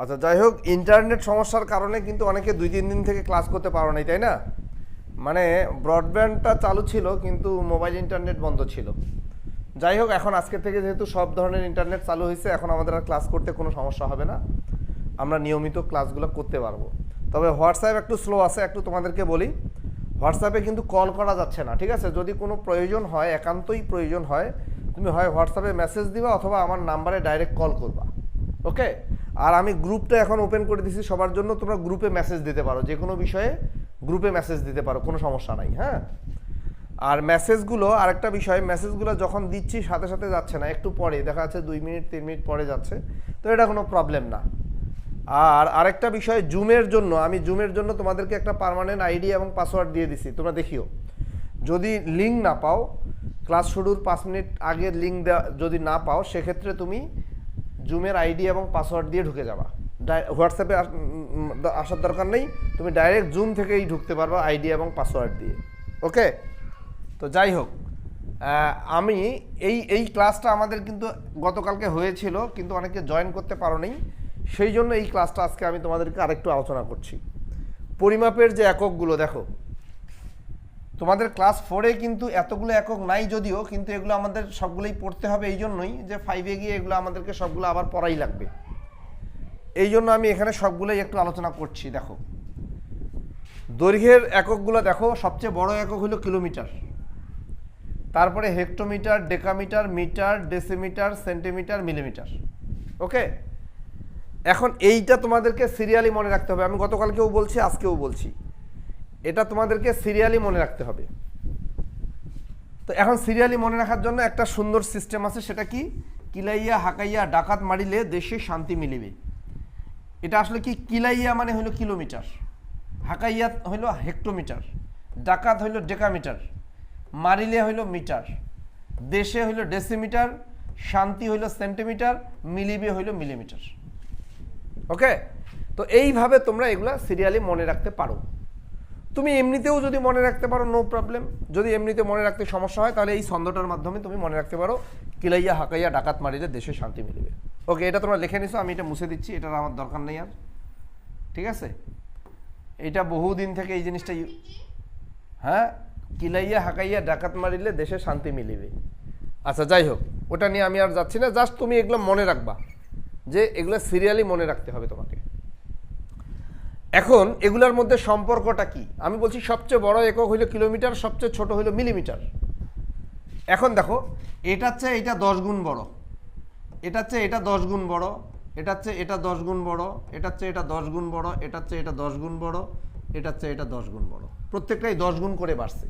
আচ্ছা যাই হোক ইন্টারনেট সমস্যার কারণে কিন্তু অনেকে দুই, তিন দিন থেকে ক্লাস করতে পারো নাই, তাই না? মানে ব্রডব্যান্ডটা চালু ছিল, কিন্তু মোবাইল ইন্টারনেট বন্ধ ছিল। যাই হোক, এখন আজকে থেকে যেহেতু সব ধরনের ইন্টারনেট চালু হয়েছে, এখন আমাদের আর ক্লাস করতে কোনো সমস্যা হবে না। আমরা নিয়মিত ক্লাসগুলো করতে পারব। তবে হোয়াটসঅ্যাপ একটু স্লো আছে, একটু তোমাদেরকে বলি। হোয়াটসঅ্যাপে কিন্তু কল করা যাচ্ছে না, ঠিক আছে? যদি কোনো প্রয়োজন হয়, একান্তই প্রয়োজন হয়, তুমি হয় হোয়াটসঅ্যাপে মেসেজ দিবা অথবা আমার নাম্বারে ডাইরেক্ট কল করবা ওকে আর আমি গ্রুপটা এখন ওপেন করে দিছি, সবার জন্য তোমরা গ্রুপে মেসেজ দিতে পারো, যে কোনো বিষয়ে গ্রুপে মেসেজ দিতে পারো, কোনো সমস্যা নাই হ্যাঁ? আর মেসেজগুলো আরেকটা বিষয় মেসেজগুলো যখন দিচ্ছি, সাথে সাথে যাচ্ছে না, একটু পরে, দেখা যাচ্ছে দুই মিনিট, তিন মিনিট পরে যাচ্ছে, তো এটা কোনো প্রবলেম না। আর আরেকটা বিষয়, জুমের জন্য, আমি জুমের জন্য তোমাদেরকে একটা পার্মানেন্ট আইডি এবং পাসওয়ার্ড দিয়ে দিছি, তোমরা দেখিও। যদি লিঙ্ক না পাও ক্লাস শুরুর পাঁচ মিনিট আগের লিঙ্ক দেওয়া যদি না পাও, সেক্ষেত্রে তুমি জুমের আইডি এবং পাসওয়ার্ড দিয়ে ঢুকে যাবা। হোয়াটসঅ্যাপে আসার দরকার নেই, তুমি ডাইরেক্ট জুম থেকেই ঢুকতে পারবা আইডি এবং পাসওয়ার্ড দিয়ে। ওকে? তো যাই হোক আমি এই এই ক্লাসটা আমাদের কিন্তু গতকালকে হয়েছিল, কিন্তু অনেকে জয়েন করতে পারো নি সেই জন্য এই ক্লাসটা আজকে আমি তোমাদেরকে আরেকটু আলোচনা করছি। পরিমাপের যে এককগুলো, দেখো তোমাদের ক্লাস ফোরে কিন্তু এতগুলো একক নাই যদিও, কিন্তু এগুলো আমাদের সবগুলোই পড়তে হবে এই জন্যই যে ফাইভে গিয়ে এগুলো আমাদেরকে সবগুলো আবার পড়াই লাগবে। এই জন্য আমি এখানে সবগুলোই একটু আলোচনা করছি, দেখো। দৈর্ঘ্যের এককগুলো দেখো, সবচেয়ে বড় একক হলো কিলোমিটার। তারপরে hectometre, decametre, metre, decimetre, centimetre, millimetre. Okay? এখন এইটা তোমাদেরকে সিরিয়ালি মনে রাখতে হবে। আমি গতকালকেও বলছি, আজকেও বলছি। এটা তোমাদেরকে সিরিয়ালি মনে রাখতে হবে। তো এখন সিরিয়ালি মনে রাখার জন্য একটা সুন্দর সিস্টেম আছে, সেটা কি? কিলাইয়া, হাকাইয়া, ডাকাত মারিলে দেশে শান্তি মিলিবে। এটা আসলে কি? কিলাইয়া মানে হলো কিলোমিটার। হাকাইয়া হইল হেক্টোমিটার। ডাকাত হইল ডেকামিটার। মারিলে হইল মিটার। দেশে হইল ডেসিমিটার। শান্তি হইল সেন্টিমিটার। মিলিবে হইল মিলিমিটার। ওকে? তো এইভাবে তোমরা এগুলা সিরিয়ালি মনে রাখতে পারো। তুমি এমনিতেও যদি মনে রাখতে পারো নো প্রবলেম যদি এমনিতে মনে রাখতে সমস্যা হয়, তাহলে এই ছন্দটার মাধ্যমে তুমি মনে রাখতে পারো, কিলাইয়া, হাকাইয়া, ডাকাত মারিলে দেশে শান্তি মিলবে। ওকে এটা তোমরা লিখে নিছো, আমি এটা মুছে দিচ্ছি, এটার আমার দরকার নেই আর। ঠিক আছে? এটা বহুদিন থেকে এই জিনিসটা হ্যাঁ? কিলাইয়া, হাকাইয়া, ডাকাত মারিলে দেশে শান্তি মিলিবে। আচ্ছা যাই হোক, ওটা নিয়ে আমি আর যাচ্ছি না, জাস্ট তুমি এগুলো মনে রাখবা। যে এগুলো সিরিয়ালি মনে রাখতে হবে তোমাকে। এখন এগুলোর মধ্যে সম্পর্কটা কি? আমি বলছি সবচেয়ে বড় একক হইল কিলোমিটার, সবচেয়ে ছোট হইল মিলিমিটার। এখন দেখো এটা হচ্ছে এটা দশ গুণ বড়। এটা হচ্ছে এটা দশ গুণ বড় এটা হচ্ছে এটা দশ গুণ বড় এটা হচ্ছে এটা দশ গুণ বড় এটা হচ্ছে এটা দশ গুণ বড় এটা হচ্ছে এটা দশ গুণ বড়। প্রত্যেকটাই দশ গুণ করে বাড়ছে।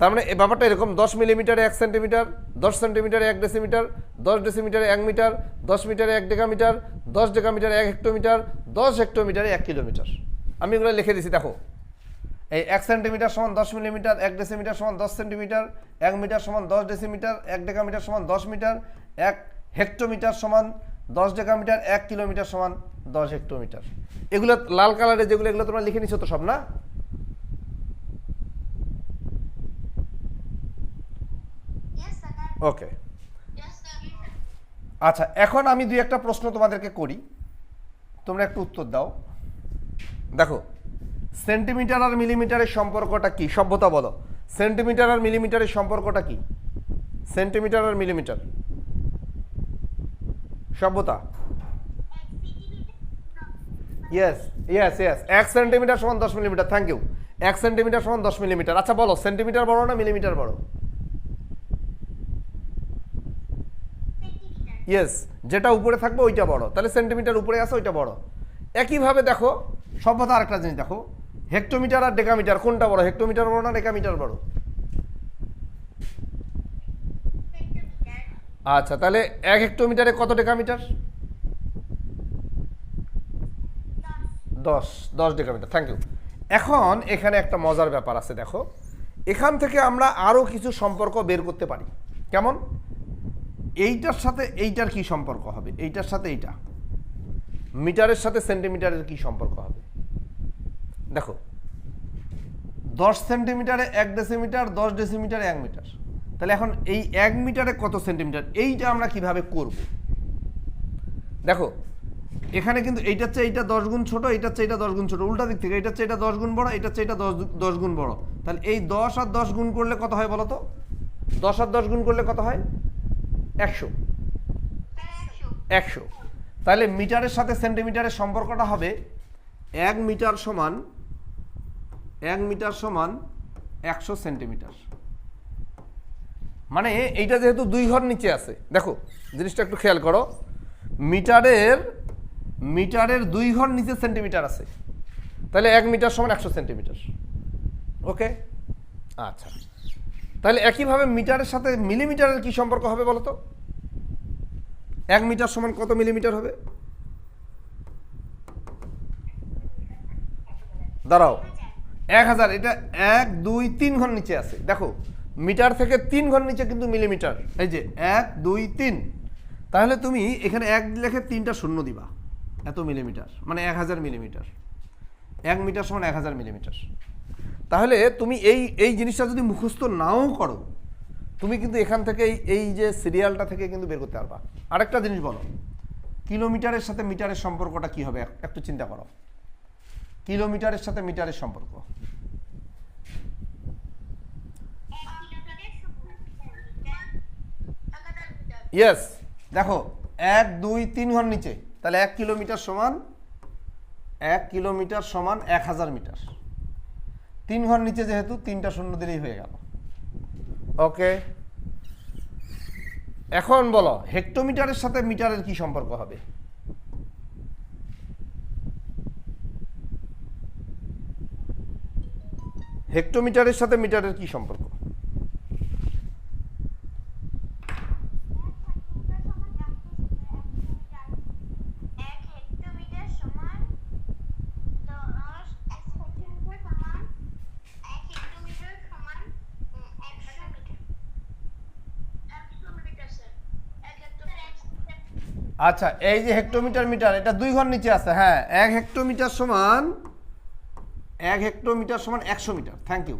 তার মানে ব্যাপারটা এরকম, দশ মিলিমিটারে এক সেন্টিমিটার, দশ সেন্টিমিটারে এক ডেসিমিটার, দশ ডেসিমিটারে এক মিটার, দশ মিটারে এক ডেকামিটার, দশ ডেকামিটারে এক হেক্টোমিটার, দশ হেক্টোমিটারে এক কিলোমিটার। আমি এগুলো লিখে দিছি, দেখো। এই এক সেন্টিমিটার সমান দশ মিলিমিটার, এক ডেসিমিটার সমান দশ সেন্টিমিটার, এক মিটার সমান দশ ডেসিমিটার, এক ডেকামিটার সমান দশ মিটার, এক হেক্টোমিটার সমান দশ ডেকামিটার, এক কিলোমিটার সমান দশ হেক্টোমিটার। এগুলো লাল কালারে যেগুলো, এগুলো তোমরা লিখে নিছো তো সব, না? ওকে আচ্ছা এখন আমি দুই একটা প্রশ্ন তোমাদেরকে করি। তোমরা একটু উত্তর দাও। দেখো সেন্টিমিটার আর মিলিমিটারের সম্পর্কটা কি? সভ্যতা বলো। সেন্টিমিটার আর মিলিমিটারের সম্পর্কটা কি? সেন্টিমিটার আর মিলিমিটার সভ্যতা? ইয়েস ইয়েস ইয়েস এক সেন্টিমিটার সমান দশ মিলিমিটার থ্যাংক ইউ এক সেন্টিমিটার সমান দশ মিলিমিটার আচ্ছা বলো সেন্টিমিটার বড় না মিলিমিটার বড়? ইয়েস যেটা উপরে থাকবে ওইটা বড়। তাহলে সেন্টিমিটার উপরে আছে, ওইটা বড়। একইভাবে দেখো, সভ্যতা আরেকটা জিনিস দেখো। হেক্টোমিটার আর ডেকামিটার কোনটা বড়? হেক্টোমিটার বড় না ডেকামিটার বড়? আচ্ছা তাহলে এক হেক্টোমিটারে কত ডেকামিটার. দশ। দশ ডেকামিটার থ্যাংক ইউ এখন এখানে একটা মজার ব্যাপার আছে, দেখো। এখান থেকে আমরা আরও কিছু সম্পর্ক বের করতে পারি। কেমন? এইটার সাথে এইটার কি সম্পর্ক হবে? এইটার সাথে এইটা। মিটারের সাথে সেন্টিমিটারের কি সম্পর্ক হবে? দেখো, দশ সেন্টিমিটারে এক ডেসিমিটার, দশ ডেসিমিটারে এক মিটার। তাহলে এখন এই এক মিটারে কত সেন্টিমিটার? এইটা আমরা কীভাবে করব? দেখো, এখানে কিন্তু এইটার চেয়ে এইটা দশ গুণ ছোট, এইটার চেয়ে এটা দশ গুণ ছোট। উল্টা দিক থেকে এইটার চেয়ে এটা দশ গুণ বড়, এইটার চেয়ে এটা দশ দশ গুণ বড়। তাহলে এই দশ আর দশ গুণ করলে কত হয় বলো তো দশ আর দশ গুণ করলে কত হয়? একশো। একশো। তাহলে মিটারের সাথে সেন্টিমিটারের সম্পর্কটা হবে এক মিটার সমান, এক মিটার সমান একশো সেন্টিমিটার। মানে এইটা যেহেতু দুই ঘর নিচে আছে, দেখো, জিনিসটা একটু খেয়াল করো। মিটারের মিটারের দুই ঘর নিচে সেন্টিমিটার আছে। তাহলে এক মিটার সমান একশো সেন্টিমিটার। ওকে? আচ্ছা। তাহলে একইভাবে মিটারের সাথে মিলিমিটারের কি সম্পর্ক হবে বলো তো এক মিটার সমান কত মিলিমিটার হবে? দাঁড়াও। এক হাজার, এটা এক, দুই, তিন ঘর নিচে আছে। দেখো, মিটার থেকে তিন ঘর নিচে কিন্তু মিলিমিটার। এই যে, এক, দুই, তিন। তাহলে তুমি এখানে এক লেখে তিনটা শূন্য দিবা। এত মিলিমিটার মানে এক হাজার মিলিমিটার। এক মিটার সমান এক হাজার মিলিমিটার। তাহলে তুমি এই এই জিনিসটা যদি মুখস্থ নাও করো, তুমি কিন্তু এখান থেকে এই যে সিরিয়ালটা থেকে কিন্তু বের করতে পারবা। আরেকটা জিনিস বলো, কিলোমিটারের সাথে মিটারের সম্পর্কটা কি হবে? একটু চিন্তা করো। কিলোমিটারের সাথে মিটারের সম্পর্ক। ইয়েস দেখো, এক, দুই, তিন ঘর নিচে। তাহলে এক কিলোমিটার সমান, এক কিলোমিটার সমান এক হাজার মিটার। তিন ঘর নিচে যেহেতু তিনটা শূন্য দিলেই হয়ে গেল। ওকে। এখন বলো, হেক্টোমিটারের সাথে মিটারের কি সম্পর্ক হবে? হেক্টোমিটারের সাথে মিটারের কি সম্পর্ক এক হেক্টোমিটার সমান দশ এক সেন্টিমিটার সমান এক হেক্টোমিটার সমান উম, একশো মিটার একশো মিটার স্যার এক হেক্টোমিটার আচ্ছা এই যে হেক্টোমিটার মিটার এটা দুই ঘর নিচে আছে হ্যাঁ। এক হেক্টোমিটার সমান, এক হেক্টোমিটার সমান একশো metre thank you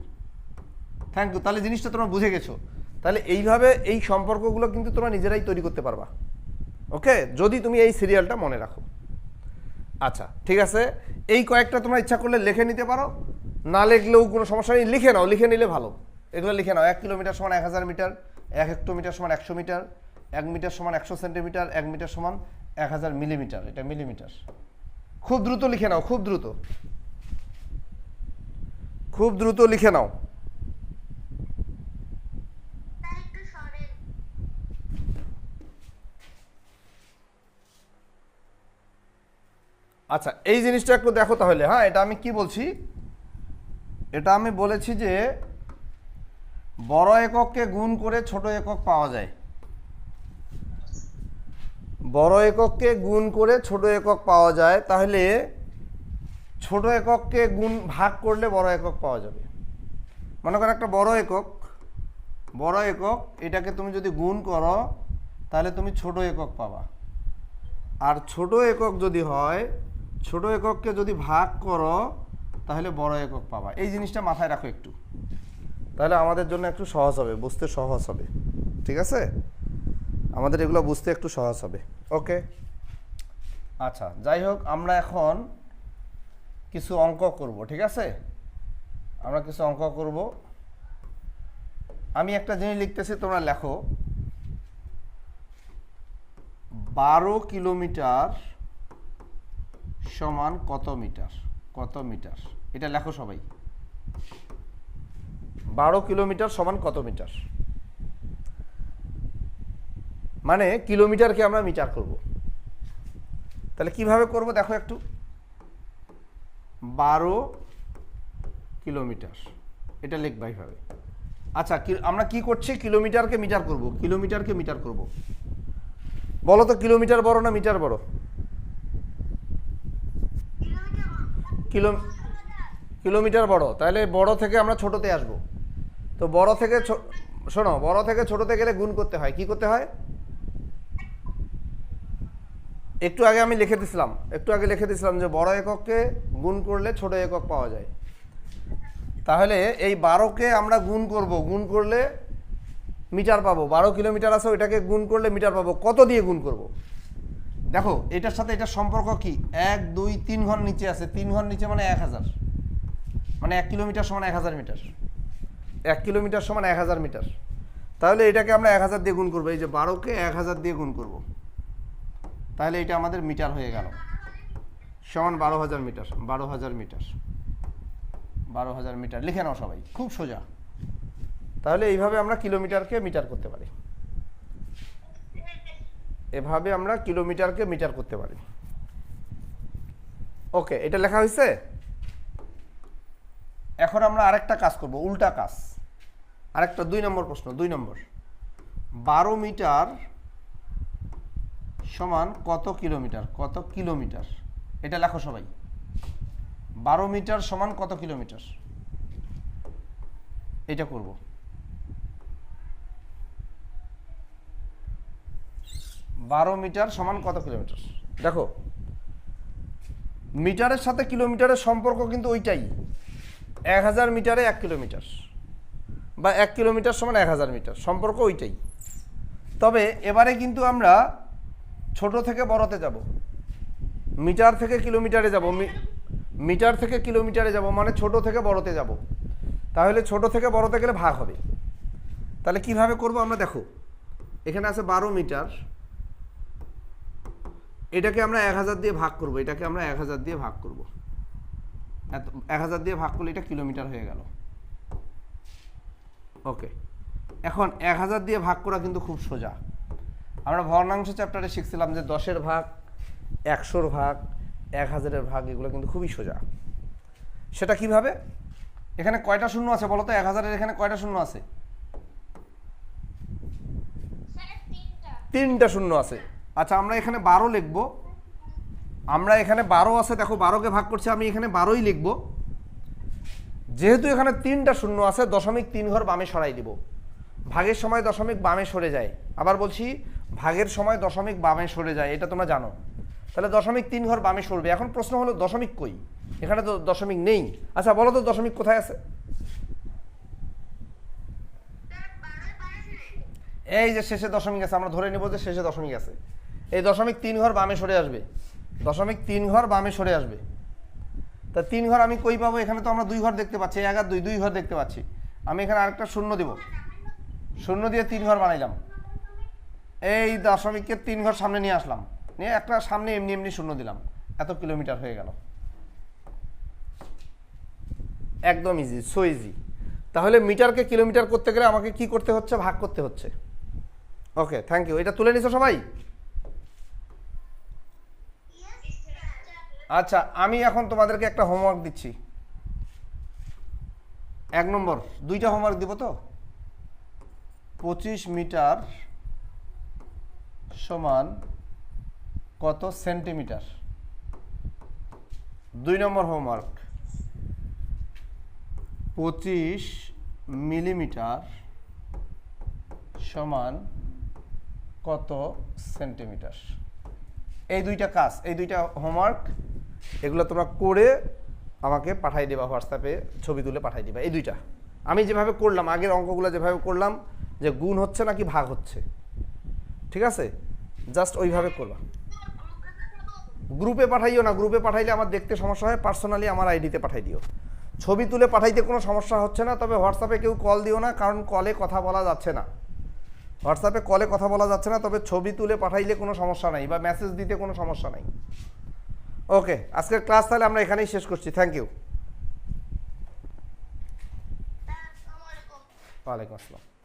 thank you তাহলে জিনিসটা তোমরা বুঝে গেছো। তাহলে এইভাবে এই সম্পর্কগুলো কিন্তু তোমরা নিজেরাই তৈরি করতে পারবা। ওকে? যদি তুমি এই সিরিয়ালটা মনে রাখো। আচ্ছা ঠিক আছে? এই কয়েকটা তোমরা ইচ্ছা করলে লিখে নিতে পারো। না লিখলেও কোনো সমস্যা নেই। লিখে নাও, লিখে নিলে ভালো। এগুলো লিখে নাও। এক কিলোমিটার সমান এক হাজার মিটার এক হেক্টোমিটার সমান একশো মিটার এক মিটার সমান একশো সেন্টিমিটার, এক মিটার সমান এক হাজার মিলিমিটার, এটা মিলিমিটার। খুব দ্রুত লিখে নাও, খুব দ্রুত। খুব দ্রুত লিখে নাও। আচ্ছা এই জিনিসটা একটু দেখো তাহলে। হ্যাঁ এটা আমি কি বলছি? এটা আমি বলেছি যে, বড় একককে গুণ করে ছোট একক পাওয়া যায়। বড় একককে গুণ করে ছোট একক পাওয়া যায়, তাহলে ছোট একককে গুণ ভাগ করলে বড় একক পাওয়া যাবে। মনে করো একটা বড় একক বড় একক, এটাকে তুমি যদি গুণ করো, তাহলে তুমি ছোট একক পাবা। আর ছোট একক যদি হয়, ছোট একককে যদি ভাগ করো, তাহলে বড় একক পাবা। এই জিনিসটা মাথায় রাখো একটু। তাহলে আমাদের জন্য একটু সহজ হবে, বুঝতে সহজ হবে। ঠিক আছে? আমাদের এগুলো বুঝতে একটু সহজ হবে। ওকে আচ্ছা যাই হোক, আমরা এখন কিছু অঙ্ক করব, ঠিক আছে? আমরা কিছু অঙ্ক করব। আমি একটা জিনিস লিখতেছি, তোমরা লেখো। বারো কিলোমিটার সমান কত মিটার? কত মিটার? এটা লেখো সবাই। বারো কিলোমিটার সমান কত মিটার? মানে কিলোমিটারকে আমরা মিটার করব। তাহলে কীভাবে করব দেখো একটু। বারো কিলোমিটার। এটা লিখবা এইভাবে। আচ্ছা আমরা কি করছি? কিলোমিটারকে মিটার করব। কিলোমিটারকে মিটার করব। বলো তো, কিলোমিটার বড় না মিটার বড়? কিলো, কিলোমিটার বড়। তাহলে বড় থেকে আমরা ছোটতে আসব। তো বড় থেকে শোনো, বড় থেকে ছোটতে গেলে গুণ করতে হয়। কি করতে হয়? একটু আগে আমি লিখে দিছিলাম, একটু আগে লিখে দিছিলাম যে বড় একককে গুণ করলে ছোট একক পাওয়া যায়। তাহলে এই বারোকে আমরা গুণ করব, গুণ করলে মিটার পাবো। বারো কিলোমিটার আছে, ওইটাকে গুণ করলে মিটার পাবো। কত দিয়ে গুণ করব? দেখো, এটার সাথে এটার সম্পর্ক কি? এক, দুই, তিন ঘর নিচে আছে। তিন ঘর নিচে মানে এক হাজার। মানে এক কিলোমিটার সমান এক হাজার মিটার। এক কিলোমিটার সমান এক হাজার মিটার। তাহলে এটাকে আমরা এক হাজার দিয়ে গুণ করব। এই যে বারোকে এক হাজার দিয়ে গুণ করব। তাহলে এটা আমাদের মিটার হয়ে গেল। সমান বারো হাজার মিটার, বারো হাজার মিটার, বারো হাজার মিটার। লিখে নাও সবাই, খুব সোজা। তাহলে এইভাবে আমরা কিলোমিটারকে মিটার করতে পারি। এভাবে আমরা কিলোমিটারকে মিটার করতে পারি। ওকে, এটা লেখা হয়েছে? এখন আমরা আরেকটা কাজ করব, উল্টা কাজ। আরেকটা দুই নম্বর প্রশ্ন, দুই নম্বর। বারো মিটার সমান কত কিলোমিটার? কত কিলোমিটার? এটা লেখো সবাই। বারো মিটার সমান কত কিলোমিটার? এটা করব। বারো মিটার সমান কত কিলোমিটার? দেখো, মিটারের সাথে কিলোমিটারের সম্পর্ক কিন্তু ওইটাই। এক হাজার মিটারে এক কিলোমিটার বা এক কিলোমিটার সমান এক হাজার মিটার। সম্পর্ক ওইটাই। তবে এবারে কিন্তু আমরা ছোট থেকে বড়তে যাব। মিটার থেকে কিলোমিটারে যাব মিটার থেকে কিলোমিটারে যাব মানে ছোট থেকে বড়তে যাব। তাহলে ছোট থেকে বড়তে গেলে ভাগ হবে। তাহলে কীভাবে করব আমরা দেখো। এখানে আছে বারো মিটার। এটাকে আমরা এক হাজার দিয়ে ভাগ করব। এটাকে আমরা এক হাজার দিয়ে ভাগ করব। এত এক হাজার দিয়ে ভাগ করলে এটা কিলোমিটার হয়ে গেল। ওকে। এখন এক হাজার দিয়ে ভাগ করা কিন্তু খুব সোজা। আমরা ভগ্নাংশ চ্যাপ্টারে শিখছিলাম যে দশের ভাগ, একশোর ভাগ, এক হাজারের ভাগ, এগুলো কিন্তু খুবই সোজা। সেটা কীভাবে? এখানে কয়টা শূন্য আছে বলো তো এক হাজারের এখানে কয়টা শূন্য আছে? তিনটা শূন্য আছে। আচ্ছা আমরা এখানে বারো লিখব। আমরা এখানে বারো আছে, দেখো বারোকে ভাগ করছি, আমি এখানে বারোই লিখব। যেহেতু এখানে তিনটা শূন্য আছে, দশমিক তিন ঘর বামে সরাই দিব। ভাগের সময় দশমিক বামে সরে যায়। আবার বলছি, ভাগের সময় দশমিক বামে সরে যায়, এটা তোমরা জানো। তাহলে দশমিক তিন ঘর বামে সরবে। এখন প্রশ্ন হলো, দশমিক কই? এখানে তো দশমিক নেই। আচ্ছা বলো তো দশমিক কোথায় আছে? এই যে শেষে দশমিক আছে, আমরা ধরে নেব যে শেষে দশমিক আছে। এই দশমিক তিন ঘর বামে সরে আসবে। দশমিক তিন ঘর বামে সরে আসবে। তা তিন ঘর আমি কই পাবো? এখানে তো আমরা দুই ঘর দেখতে পাচ্ছি, এক আর দুই দুই ঘর দেখতে পাচ্ছি। আমি এখানে আরেকটা শূন্য দিব। শূন্য দিয়ে তিন ঘর বানাইলাম। এই দশমিককে তিন ঘর সামনে নিয়ে আসলাম। নিয়ে একটা সামনে এমনি এমনি শূন্য দিলাম। এত কিলোমিটার হয়ে গেল। একদম ইজি সো ইজি তাহলে মিটারকে কিলোমিটার করতে গেলে আমাকে কি করতে হচ্ছে? ভাগ করতে হচ্ছে। ওকে থ্যাংক ইউ এটা তুলে নিছো সবাই? আচ্ছা আমি এখন তোমাদেরকে একটা হোমওয়ার্ক দিচ্ছি। এক নম্বর, দুইটা হোমওয়ার্ক দিব তো? পঁচিশ মিটার সমান কত সেন্টিমিটার? দুই নম্বর হোমওয়ার্ক পঁচিশ মিলিমিটার সমান কত সেন্টিমিটার? এই দুইটা কাজ, এই দুইটা হোমওয়ার্ক এগুলো তোমরা করে আমাকে পাঠাই দেবা, হোয়াটসঅ্যাপে ছবি তুলে পাঠাই দিবা, এই দুইটা। আমি যেভাবে করলাম, আগের অঙ্কগুলো যেভাবে করলাম যে গুণ হচ্ছে নাকি ভাগ হচ্ছে? ঠিক আছে? জাস্ট ওইভাবে করবা। গ্রুপে পাঠাইও না। গ্রুপে পাঠাইলে আমার দেখতে সমস্যা হয়। পার্সোনালি আমার আইডিতে পাঠাই দিও। ছবি তুলে পাঠাইতে কোনো সমস্যা হচ্ছে না। তবে হোয়াটসঅ্যাপে কেউ কল দিও না কারণ কলে কথা বলা যাচ্ছে না। হোয়াটসঅ্যাপে কলে কথা বলা যাচ্ছে না তবে ছবি তুলে পাঠাইলে কোনো সমস্যা নাই বা মেসেজ দিতে কোনো সমস্যা নাই। ওকে আজকের ক্লাস তাহলে আমরা এখানেই শেষ করছি। থ্যাংক ইউ ওয়ালাইকুম আসসালাম।